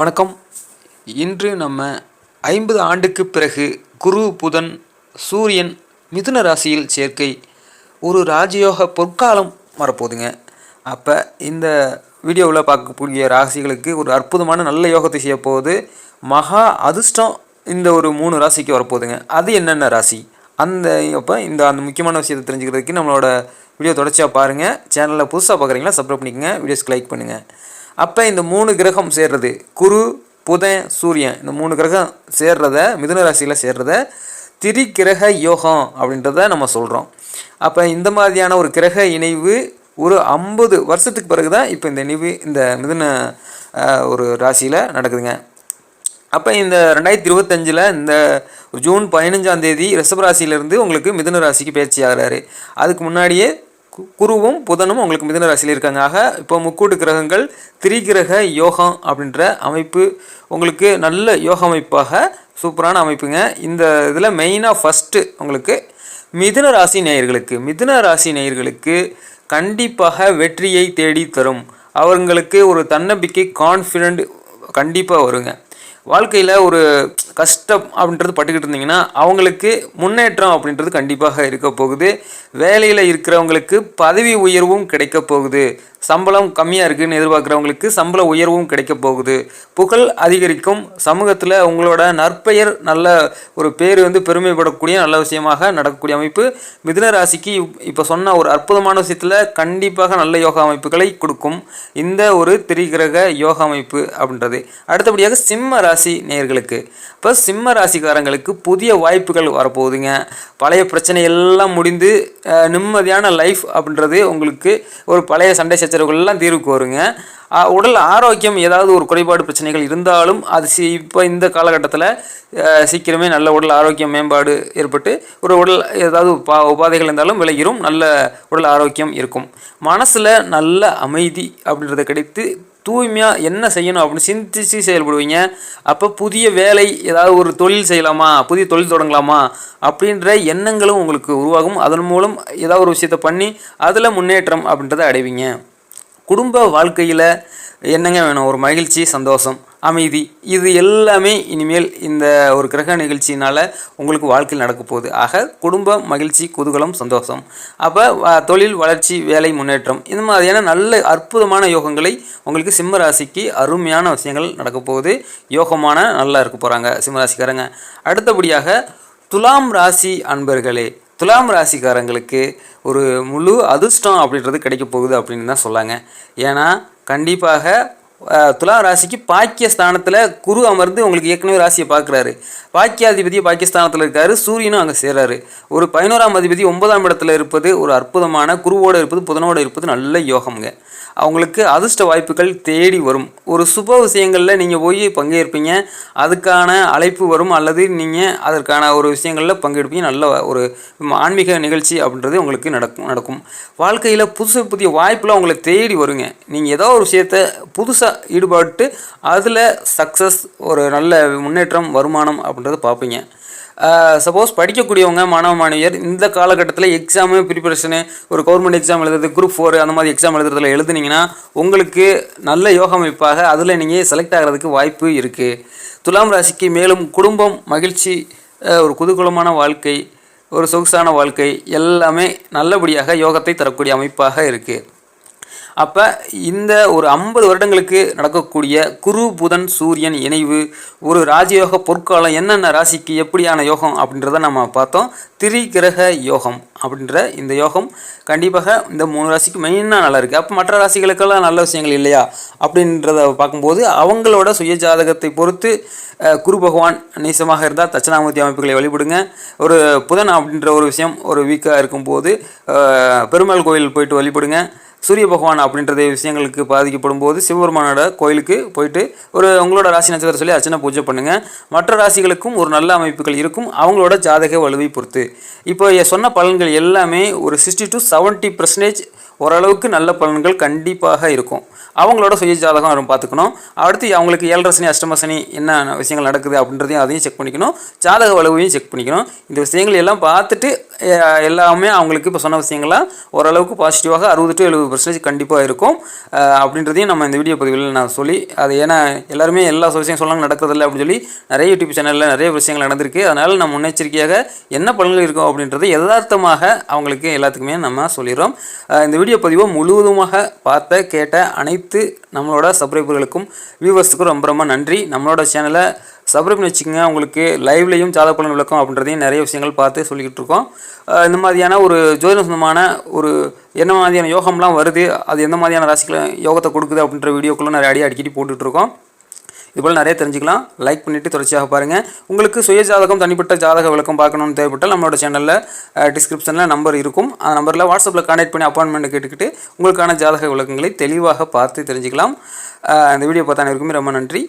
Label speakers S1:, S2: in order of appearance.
S1: வணக்கம். இன்று நம்ம ஐம்பது ஆண்டுக்கு பிறகு குரு புதன் சூரியன் மிதுன ராசியில் சேர்க்கை ஒரு ராஜயோக பொற்காலம் வரப்போகுதுங்க. அப்போ இந்த வீடியோவில் பார்க்கக்கூடிய ராசிகளுக்கு ஒரு அற்புதமான நல்ல யோகத்தை செய்ய போகுது. மகா அதிர்ஷ்டம் இந்த ஒரு மூணு ராசிக்கு வரப்போகுதுங்க. அது என்னென்ன ராசி? அந்த அப்போ இந்த அந்த முக்கியமான விஷயத்தை தெரிஞ்சுக்கிறதுக்கு நம்மளோட வீடியோ தொடர்ச்சியாக பாருங்கள் சேனலில் புதுசாக பார்க்குறீங்களா சப்ஸ்கிரைப் பண்ணிக்கோங்க. வீடியோஸ்க்கு லைக் பண்ணுங்கள் அப்போ இந்த மூணு கிரகம் சேர்றது குரு புதன் சூரியன். இந்த மூணு கிரகம் சேர்றத மிதுன ராசியில் சேர்றத திரிகிரக யோகம் அப்படின்றத நம்ம சொல்கிறோம் அப்போ இந்த மாதிரியான ஒரு கிரக இணைவு ஒரு ஐம்பது வருஷத்துக்கு பிறகு தான் இப்போ இந்த இணைவு இந்த மிதுன ஒரு ராசியில் நடக்குதுங்க. அப்போ இந்த ரெண்டாயிரத்தி இருபத்தஞ்சில் இந்த ஜூன் பதினஞ்சாம் தேதி ரிஷபராசியிலேருந்து உங்களுக்கு மிதுன ராசிக்கு பயிற்சி ஆகிறாரு. அதுக்கு முன்னாடியே குருவும் புதனும் உங்களுக்கு மிதுன ராசியில் இருக்காங்க. ஆக இப்போ முக்கூட்டு கிரகங்கள் திரிகிரக யோகம் அப்படின்ற அமைப்பு உங்களுக்கு நல்ல யோக அமைப்பாக சூப்பரான அமைப்புங்க. இந்த இதில் மெயினாக ஃபஸ்ட்டு உங்களுக்கு மிதுன ராசி நேயர்களுக்கு மிதுன ராசி நேயர்களுக்கு கண்டிப்பாக வெற்றியை தேடி தரும். அவங்களுக்கு ஒரு தன்னம்பிக்கை கான்ஃபிடென்ட் கண்டிப்பாக வருங்க. வாழ்க்கையில் ஒரு கஷ்டம் அப்படின்றது பட்டுக்கிட்டு இருந்தீங்கன்னா அவங்களுக்கு முன்னேற்றம் அப்படின்றது கண்டிப்பாக இருக்க போகுது. வேலையில் இருக்கிறவங்களுக்கு பதவி உயர்வும் கிடைக்க போகுது. சம்பளம் கம்மியாக இருக்குதுன்னு எதிர்பார்க்குறவங்களுக்கு சம்பள உயர்வும் கிடைக்க போகுது. புகழ் அதிகரிக்கும். சமூகத்தில் உங்களோட நற்பெயர் நல்ல ஒரு பேர் வந்து பெருமைப்படக்கூடிய நல்ல விஷயமாக நடக்கக்கூடிய அமைப்பு. மிதுன ராசிக்கு இப்போ சொன்ன ஒரு அற்புதமான விஷயத்தில் கண்டிப்பாக நல்ல யோகா அமைப்புகளை கொடுக்கும். இந்த ஒரு திரிகிரக யோகா அமைப்பு அப்படின்றது. அடுத்தபடியாக சிம்ம ராசி நேயர்களுக்கு. இப்போ சிம்ம ராசிக்காரங்களுக்கு புதிய வாய்ப்புகள் வரப்போகுதுங்க. பழைய பிரச்சனை எல்லாம் முடிந்து நிம்மதியான லைஃப் அப்படின்றது உங்களுக்கு ஒரு பழைய சண்டை சச்சரவுகள்லாம் தீர்வுக்கு வருங்க. உடல் ஆரோக்கியம் ஏதாவது ஒரு குறைபாடு பிரச்சனைகள் இருந்தாலும் அது சி இப்போ இந்த காலகட்டத்தில் சீக்கிரமே நல்ல உடல் ஆரோக்கியம் மேம்பாடு ஏற்பட்டு ஒரு உடல் ஏதாவது பா உபாதைகள் இருந்தாலும் விலகிரும் நல்ல உடல் ஆரோக்கியம் இருக்கும். மனசில் நல்ல அமைதி அப்படின்றத கிடைத்து தூய்மையாக என்ன செய்யணும் அப்படின்னு சிந்திச்சு செயல்படுவீங்க. அப்போ புதிய வேலை ஏதாவது ஒரு தொழில் செய்யலாமா? புதிய தொழில் தொடங்கலாமா? அப்படின்ற எண்ணங்களும் உங்களுக்கு உருவாகும். அதன் மூலம் ஏதாவது ஒரு விஷயத்தை பண்ணி அதில் முன்னேற்றம் அப்படின்றத அடைவீங்க. குடும்ப வாழ்க்கையில் என்னங்க வேணும்? ஒரு மகிழ்ச்சி சந்தோஷம் அமைதி. இது எல்லாமே இனிமேல் இந்த ஒரு கிரக நிகழ்ச்சினால் உங்களுக்கு வாழ்க்கையில் நடக்க போகுது. ஆக குடும்பம் மகிழ்ச்சி குதூகலம் சந்தோஷம். அப்போ தொழில் வளர்ச்சி வேலை முன்னேற்றம் இந்த மாதிரியான நல்ல அற்புதமான யோகங்களை உங்களுக்கு சிம்ம ராசிக்கு அருமையான விஷயங்கள் நடக்க போகுது. யோகமான நல்லா இருக்க போகிறாங்க சிம்ம ராசிக்காரங்க அடுத்தபடியாக துலாம் ராசி அன்பர்களே துலாம் ராசிக்காரங்களுக்கு ஒரு முழு அதிர்ஷ்டம் அப்படின்றது கிடைக்க போகுது அப்படின்னு தான் சொல்லாங்க. ஏன்னா கண்டிப்பாக துலாம் ராசிக்கு பாக்கிய ஸ்தானத்தில் குரு அமர்ந்து உங்களுக்கு ஏற்கனவே ராசியை பார்க்குறாரு. பாக்கியாதிபதி பாக்கியஸ்தானத்தில் இருக்காரு சூரியனும் அங்கே சேர்றாரு. ஒரு பதினோராம் அதிபதி ஒன்பதாம் இடத்துல இருப்பது ஒரு அற்புதமான குருவோடு இருப்பது புதனோடு இருப்பது நல்ல யோகம்ங்க. அவங்களுக்கு அதிர்ஷ்ட வாய்ப்புகள் தேடி வரும். ஒரு சுப விஷயங்களில் நீங்கள் போய் பங்கேற்பீங்க அதுக்கான அழைப்பு வரும் அல்லது நீங்கள் அதற்கான ஒரு விஷயங்களில் பங்கெடுப்பீங்க. நல்ல ஒரு ஆன்மீக நிகழ்ச்சி அப்படின்றது உங்களுக்கு நடக்கும் நடக்கும். வாழ்க்கையில் புதுசு புதிய வாய்ப்புலாம் உங்களை தேடி வருங்க. நீங்கள் ஏதோ ஒரு விஷயத்த புதுசாக ஈடுபட்டு அதில் சக்ஸஸ் ஒரு நல்ல முன்னேற்றம் வருமானம் அப்படின்றத பார்ப்பீங்க. சப்போஸ் படிக்கக்கூடியவங்க மாணவ மாணவியர் இந்த காலகட்டத்தில் எக்ஸாமு ப்ரிப்பரேஷனு ஒரு கவர்மெண்ட் எக்ஸாம் எழுதுறது குரூப் ஃபோர் அந்த மாதிரி எக்ஸாம் எழுதுறதுல எழுதுனீங்கன்னா உங்களுக்கு நல்ல யோக அமைப்பாக அதில் நீங்கள் செலக்ட் ஆகிறதுக்கு வாய்ப்பு இருக்குது துலாம் ராசிக்கு மேலும் குடும்பம் மகிழ்ச்சி ஒரு குதூகலமான வாழ்க்கை ஒரு சொகுசான வாழ்க்கை எல்லாமே நல்லபடியாக யோகத்தை தரக்கூடிய அமைப்பாக இருக்குது அப்போ இந்த ஒரு ஐம்பது வருடங்களுக்கு நடக்கக்கூடிய குரு புதன் சூரியன் இணைவு ஒரு ராஜயோக பொற்காலம் என்னென்ன ராசிக்கு எப்படியான யோகம் அப்படின்றத நம்ம பார்த்தோம். திரிகிரக யோகம் அப்படின்ற இந்த யோகம் கண்டிப்பாக இந்த மூணு ராசிக்கு மெயினாக நல்லா இருக்குது அப்போ மற்ற ராசிகளுக்கெல்லாம் நல்ல விஷயங்கள் இல்லையா அப்படின்றத பார்க்கும்போது அவங்களோட சுய ஜாதகத்தை பொறுத்து குரு பகவான் நீசமாக இருந்தால் தட்சிணாமூர்த்தி அமைப்புகளை வழிபடுங்க. ஒரு புதன் அப்படின்ற ஒரு விஷயம் ஒரு வீக்காக இருக்கும்போது பெருமாள் கோயில் போயிட்டு வழிபடுங்க. சூரிய பகவான் அப்படின்றது விஷயங்களுக்கு பாதிக்கப்படும் போது சிவபெருமானோட கோயிலுக்கு போயிட்டு ஒரு உங்களோட ராசி நட்சத்திரம் சொல்லி அர்ச்சனை பூஜை பண்ணுங்கள் மற்ற ராசிகளுக்கும் ஒரு நல்ல அமைப்புகள் இருக்கும். அவங்களோட ஜாதக வலுவை பொறுத்து. இப்போ சொன்ன பலன்கள் எல்லாமே ஒரு சிக்ஸ்டி டு செவன்ட்டி பர்சன்டேஜ் ஓரளவுக்கு நல்ல பலன்கள் கண்டிப்பாக இருக்கும். அவங்களோட சுய ஜாதகம் நம்ம பார்த்துக்கணும். அடுத்து அவங்களுக்கு ஏழரை சனி அஷ்டம சனி என்ன விஷயங்கள் நடக்குது அப்படின்றதையும் அதையும் செக் பண்ணிக்கணும். ஜாதக வலுவையும் செக் பண்ணிக்கணும். இந்த விஷயங்கள் எல்லாம் பார்த்துட்டு எல்லாமே அவங்களுக்கு இப்போ சொன்ன விஷயங்கள்லாம் ஓரளவுக்கு பாசிட்டிவாக அறுபது டு எழுபது பர்சன்டேஜ் கண்டிப்பாக இருக்கும். அப்படின்றதையும் நம்ம இந்த வீடியோ பதிவில் நான் சொல்லி அது ஏன்னா எல்லாருமே எல்லா விஷயம் சொல்லாங்க நடக்கிறதில்ல அப்படின்னு சொல்லி நிறைய யூடியூப் சேனலில் நிறைய விஷயங்கள் நடந்திருக்கு. அதனால் நம்ம முன்னெச்சரிக்கையாக என்ன பலன்கள் இருக்கும் அப்படின்றது யதார்த்தமாக அவங்களுக்கு எல்லாத்துக்குமே நம்ம சொல்லிடுறோம். இந்த வீடியோ பதிவை முழுவதுமாக பார்த்த கேட்ட அனைத்து நம்மளோட சப்ஸ்கிரைபர்களுக்கும் வியூவர்ஸுக்கும் ரொம்ப ரொம்ப நன்றி. நம்மளோட சேனலை சப்ஸ்கிரைப் பண்ணி வச்சுக்கோங்க. உங்களுக்கு லைவ்லையும் ஜாதக பலன் விளக்கம் அப்படின்றதையும் நிறைய விஷயங்கள் பார்த்து சொல்லிக்கிட்டு இருக்கோம். இந்த மாதிரியான ஒரு ஜோதிடம் சம்பந்தமான ஒரு என்ன மாதிரியான யோகம்லாம் வருது அது எந்த மாதிரியான ராசிகளை யோகத்தை கொடுக்குது அப்படின்ற வீடியோக்குள்ளே நிறைய அடி அடிக்கடி போட்டுட்ருக்கோம் இதுபோல் நிறைய தெரிஞ்சுக்கலாம். லைக் பண்ணிவிட்டு தொடர்ச்சியாக பாருங்கள் உங்களுக்கு சுய ஜாதகம் தனிப்பட்ட ஜாதக விளக்கம் பார்க்கணும்னு தேவைப்பட்டால் நம்மளோட சேனலில் டிஸ்கிரிப்ஷனில் நம்பர் இருக்கும். அந்த நம்பரில் வாட்ஸ்அப்பில் கான்டாக்ட் பண்ணி அப்பாயின்மெண்ட் கேட்டுக்கிட்டு உங்களுக்கான ஜாதக விளக்கங்களை தெளிவாக பார்த்து தெரிஞ்சுக்கலாம். அந்த இந்த வீடியோ பார்த்த இருக்குமே ரொம்ப நன்றி.